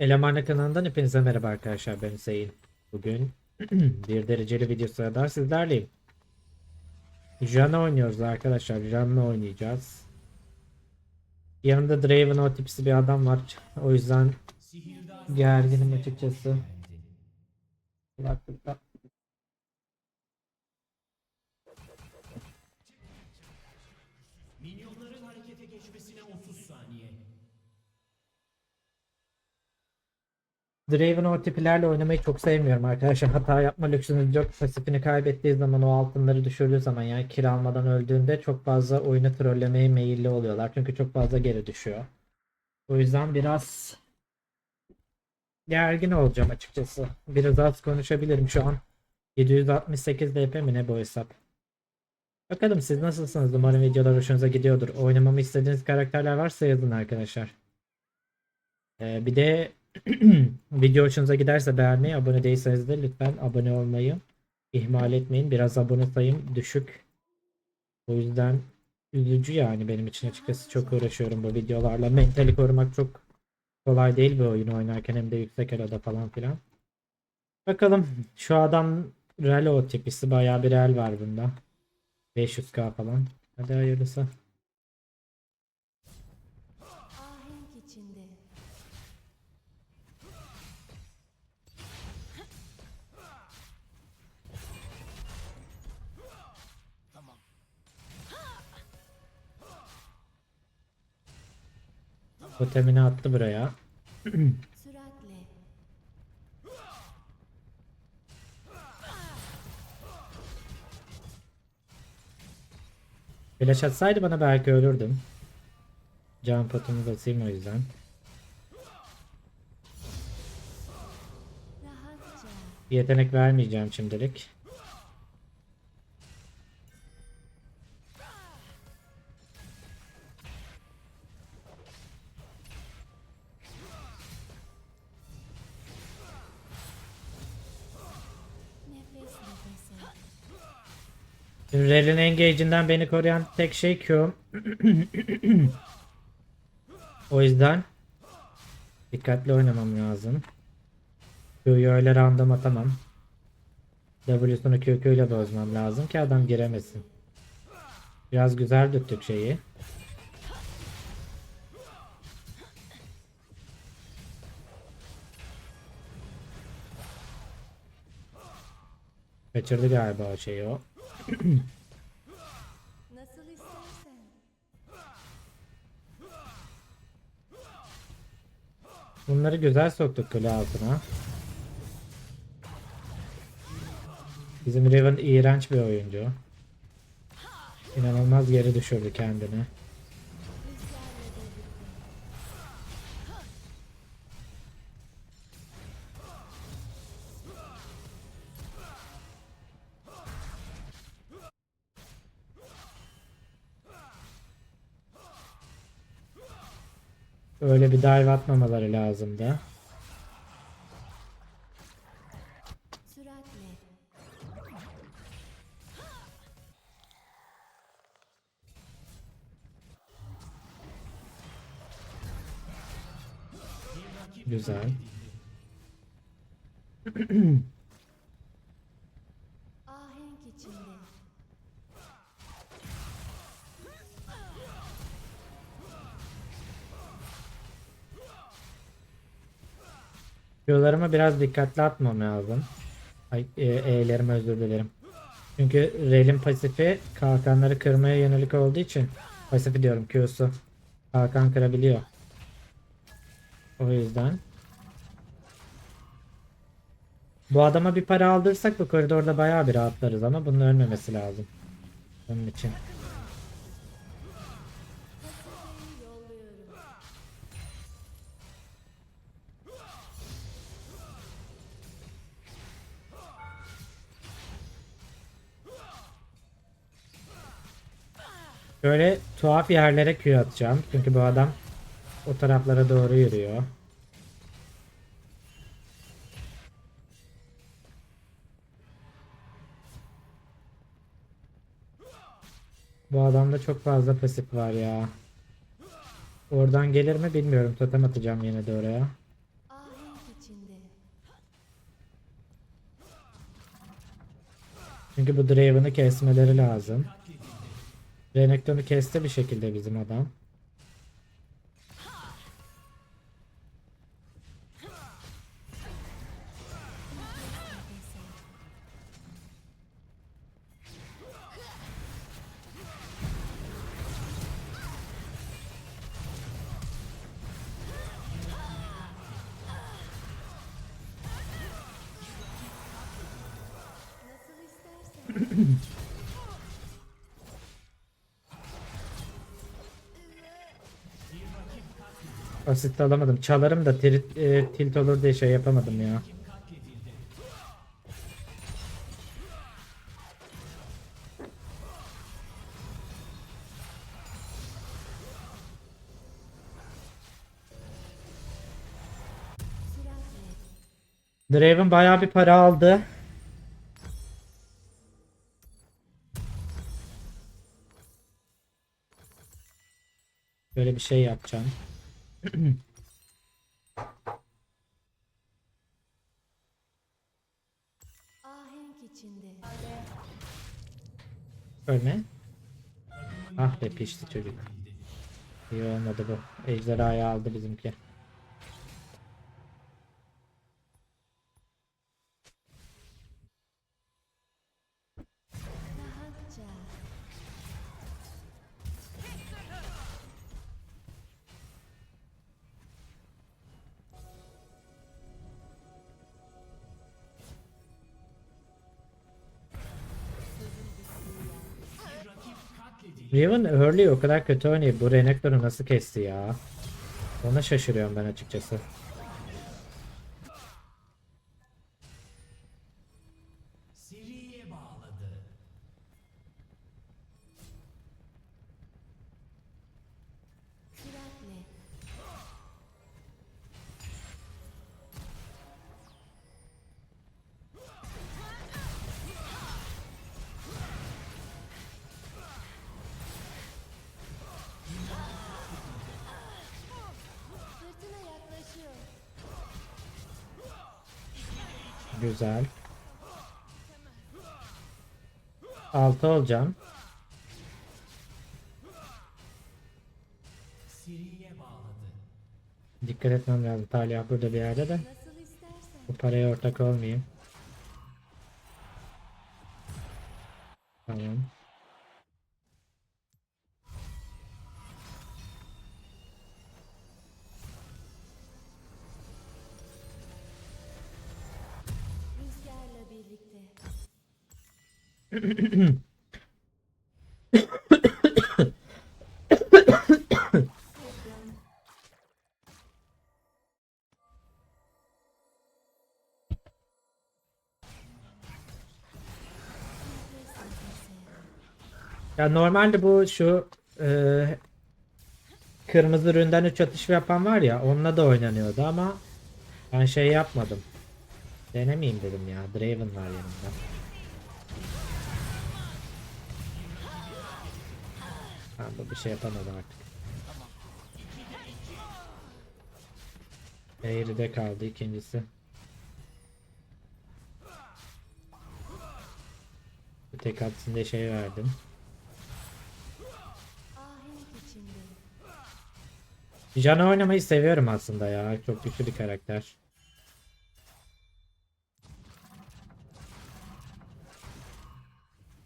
Elemanlı kanalından hepinize merhaba arkadaşlar ben Hüseyin. Bugün bir dereceli videosu kadar sizlerleyim. Jan'la oynuyoruz arkadaşlar. Jan'la oynayacağız. Yanımda Draven o tipsi bir adam var. O yüzden gerginim açıkçası. Kulaklıkta. Draven o tipilerle oynamayı çok sevmiyorum arkadaşlar. Hata yapma lüksünüz yok. Pasifini kaybettiği zaman o altınları düşürdüğü zaman yani kill öldüğünde çok fazla oyunu trollemeye meyilli oluyorlar. Çünkü çok fazla geri düşüyor. O yüzden biraz gergin olacağım açıkçası. Biraz az konuşabilirim şu an. 768 DP mi ne bu hesap? Bakalım siz nasılsınız? Umarım videolar hoşunuza gidiyordur. Oynamamı istediğiniz karakterler varsa yazın arkadaşlar. Ee, bir de video hoşunuza giderse beğenmeyi, abone değilseniz de lütfen abone olmayı ihmal etmeyin. Biraz abone sayım düşük. O yüzden üzücü yani benim için açıkçası çok uğraşıyorum bu videolarla. Mentali korumak çok kolay değil bir oyun oynarken hem de yüksek arada falan filan. Bakalım şu adam Relo tipisi bayağı bir el var bunda. 500k falan. Hadi hayırlısı. Totemini attı buraya. Flash atsaydı bana belki ölürdüm. Can potumu basayım o yüzden. Yetenek vermeyeceğim şimdilik. Rel'in engage'inden beni koruyan tek şey Q. o yüzden dikkatli oynamam lazım. Q'yu öyle random atamam. W'sunu QQ ile bozmam lazım ki adam giremesin. Biraz güzel tuttuk şeyi. Kaçırdı galiba o şeyi o. Nasıl istersen. Bunları güzel soktuk kule altına. Bizim Riven iğrenç bir oyuncu. İnanılmaz geri düşürdü kendini. Öyle bir dive atmamaları lazımdı. Güzel. Q'larımı biraz dikkatli atmam lazım. Ay, e, E'lerime özür dilerim. Çünkü Rel'in pasifi kalkanları kırmaya yönelik olduğu için pasifi diyorum Q'su kalkan kırabiliyor. O yüzden bu adama bir para aldırsak bu koridorda bayağı bir rahatlarız ama bunun ölmemesi lazım. Onun için. Böyle tuhaf yerlere Q atacağım. Çünkü bu adam o taraflara doğru yürüyor. Bu adamda çok fazla pasif var ya. Oradan gelir mi bilmiyorum. Totem atacağım yine de oraya. Çünkü bu Draven'ı kesmeleri lazım. Renekton'u kesti bir şekilde bizim adam. Asit alamadım. Çalarım da tilt, e, tilt olur diye şey yapamadım ya. Draven bayağı bir para aldı. Böyle bir şey yapacağım. Ölme. Ah be pişti çocuk. İyi olmadı bu. Ejderhayı aldı bizimki. Riven early o kadar kötü oynuyor. Bu Renekton'u nasıl kesti ya? Ona şaşırıyorum ben açıkçası. Güzel. 6 olacağım. Dikkat etmem lazım. Talya burada bir yerde de. Bu paraya ortak olmayayım. Ya normalde bu şu e, kırmızı üründen 3 atış yapan var ya onunla da oynanıyordu ama ben şey yapmadım. Denemeyeyim dedim ya. Draven var yanımda. Ha, bu bir şey yapamadı artık. Eğride kaldı ikincisi. Bir tek atsın şey verdim. Jana oynamayı seviyorum aslında ya. Çok güçlü bir karakter.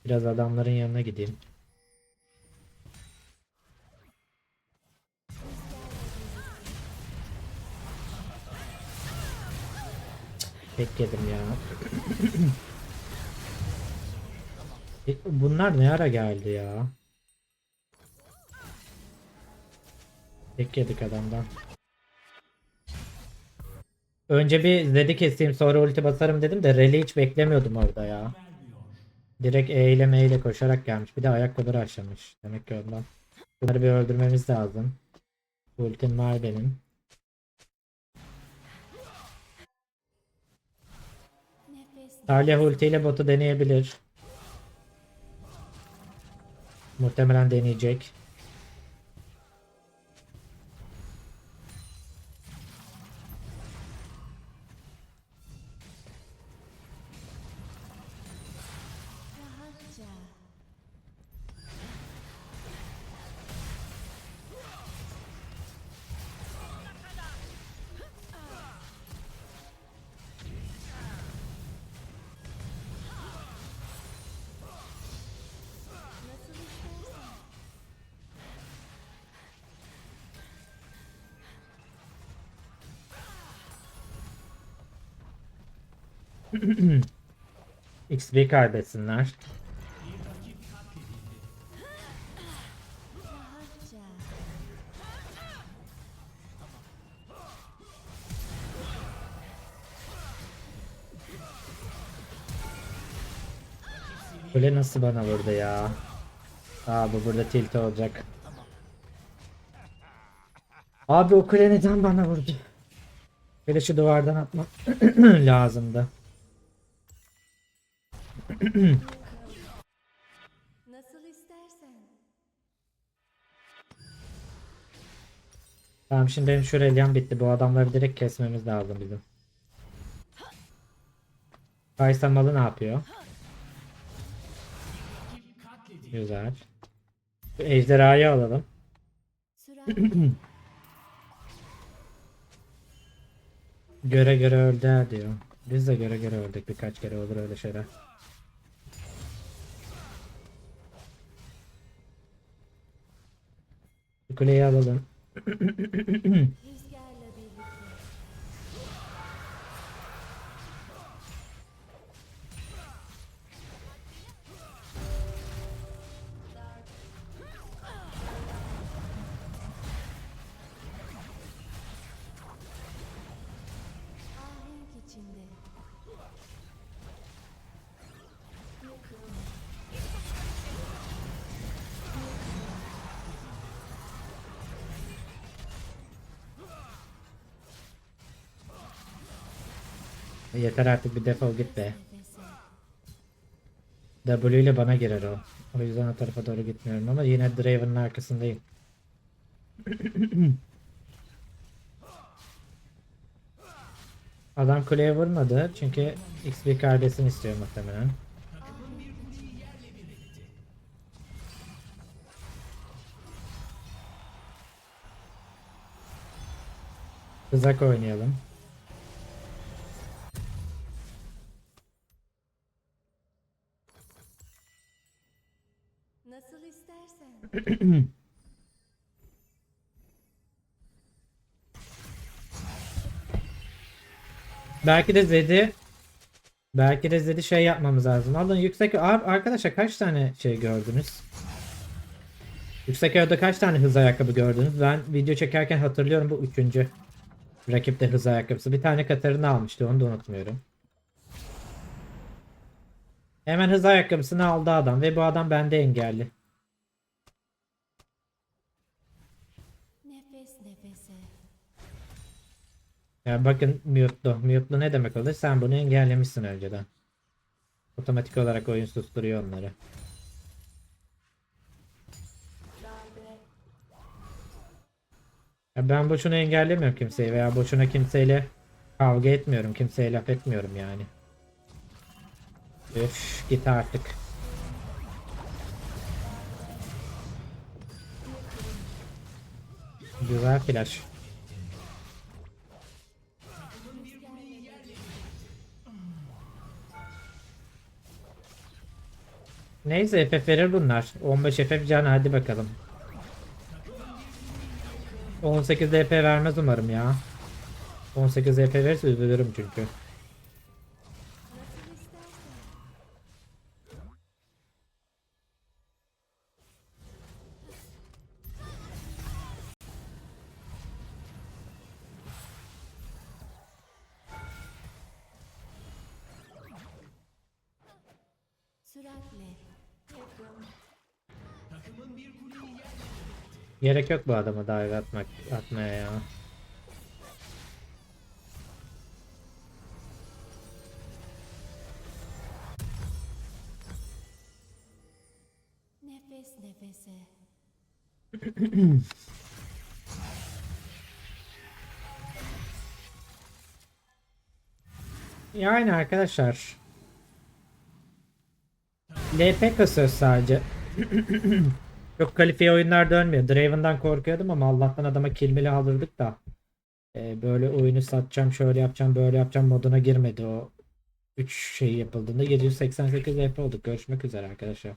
Biraz adamların yanına gideyim. Tek yedim ya. E, Bunlar ne ara geldi ya? Tek yedik adamdan. Önce bir Zed'i keseyim sonra ulti basarım dedim de Rel'i hiç beklemiyordum orada ya. Direkt E ile M ile koşarak gelmiş. Bir de ayakkabıları aşamış. Demek ki ondan. Bunları bir öldürmemiz lazım. Ultim var benim. Talia ultiyle botu deneyebilir. Muhtemelen deneyecek. XP kaybetsinler. Kule nasıl bana vurdu ya? Aa bu burada tilt olacak. Abi o kule neden bana vurdu? De şu duvardan atmak lazımdı. Nasıl istersen. Tamam şimdi benim şu relyan bitti. Bu adamları direkt kesmemiz lazım bizim. Kaysa malı ne yapıyor? Güzel. Şu ejderhayı alalım. Göre göre öldü diyor. Biz de göre göre öldük birkaç kere olur öyle şeyler. Bu Kuleyi alalım. İçinde. Yeter artık bir defol git be. W ile bana girer o. O yüzden o tarafa doğru gitmiyorum ama yine Draven'ın arkasındayım. Adam kuleye vurmadı çünkü XP kardeşini istiyor muhtemelen. Kızak oynayalım. Belki de Zed'i Belki de Zed'i şey yapmamız lazım. Alın yüksek Abi arkadaşlar kaç tane şey gördünüz? Yüksek Öğe'de kaç tane hız ayakkabı gördünüz? Ben video çekerken hatırlıyorum bu üçüncü. Rakipte hız ayakkabısı. Bir tane Katarina almıştı onu da unutmuyorum. Hemen hız ayakkabısını aldı adam ve bu adam bende engelli. Nefes nefese. Ya bakın mute'lu. Mute'lu ne demek olur? Sen bunu engellemişsin önceden. Otomatik olarak oyun susturuyor onları. Ya ben boşuna engellemiyorum kimseyi veya boşuna kimseyle kavga etmiyorum. Kimseye laf etmiyorum yani. Üf git artık. Güzel flash. Neyse FF verir bunlar. 15 FF can hadi bakalım. 18 DP vermez umarım ya. 18 DP verirse üzülürüm çünkü. Süratle. Gerek yok bu adama dive atmak atmaya ya. Nefes nefese. Yani arkadaşlar. LP kasıyor sadece. Çok kalifiye oyunlar dönmüyor. Draven'dan korkuyordum ama Allah'tan adama kilmili alırdık da. Ee, böyle oyunu satacağım, şöyle yapacağım, böyle yapacağım moduna girmedi o 3 şey yapıldığında 788 LP olduk. Görüşmek üzere arkadaşlar.